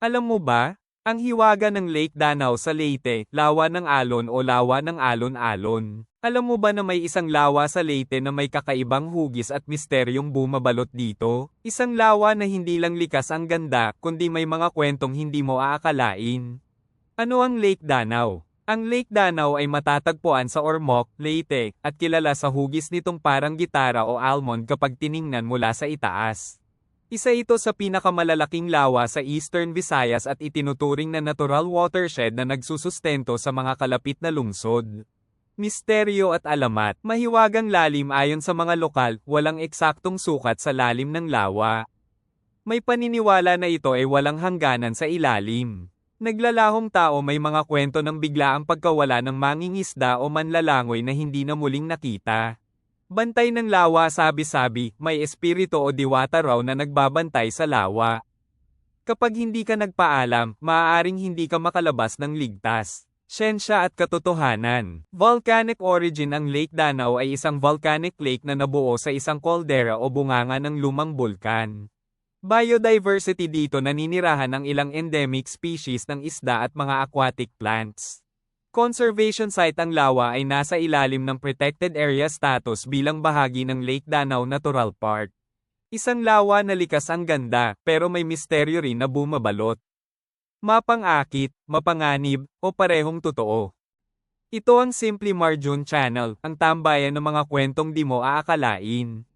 Alam mo ba, ang hiwaga ng Lake Danau sa Leyte, lawa ng alon o lawa ng alon-alon. Alam mo ba na may isang lawa sa Leyte na may kakaibang hugis at misteryong bumabalot dito? Isang lawa na hindi lang likas ang ganda, kundi may mga kwentong hindi mo aakalain. Ano ang Lake Danau? Ang Lake Danau ay matatagpuan sa Ormoc, Leyte, at kilala sa hugis nitong parang gitara o almond kapag tiningnan mula sa itaas. Isa ito sa pinakamalalaking lawa sa Eastern Visayas at itinuturing na natural watershed na nagsusustento sa mga kalapit na lungsod. Misteryo at alamat, mahiwagang lalim ayon sa mga lokal, walang eksaktong sukat sa lalim ng lawa. May paniniwala na ito ay walang hangganan sa ilalim. Naglalahong tao may mga kwento ng biglaang pagkawala ng mangingisda o manlalangoy na hindi na muling nakita. Bantay ng lawa sabi-sabi, may espiritu o diwata raw na nagbabantay sa lawa. Kapag hindi ka nagpaalam, maaaring hindi ka makalabas ng ligtas. Siyensya at katotohanan. Volcanic origin ang Lake Danau ay isang volcanic lake na nabuo sa isang caldera o bunganga ng lumang bulkan. Biodiversity dito naninirahan ang ilang endemic species ng isda at mga aquatic plants. Conservation site ang lawa ay nasa ilalim ng Protected Area status bilang bahagi ng Lake Danau Natural Park. Isang lawa na likas ang ganda, pero may misteryo rin na bumabalot. Mapang-akit, mapanganib, o parehong totoo. Ito ang Simply Marjun Channel, ang tambayan ng mga kwentong di mo aakalain.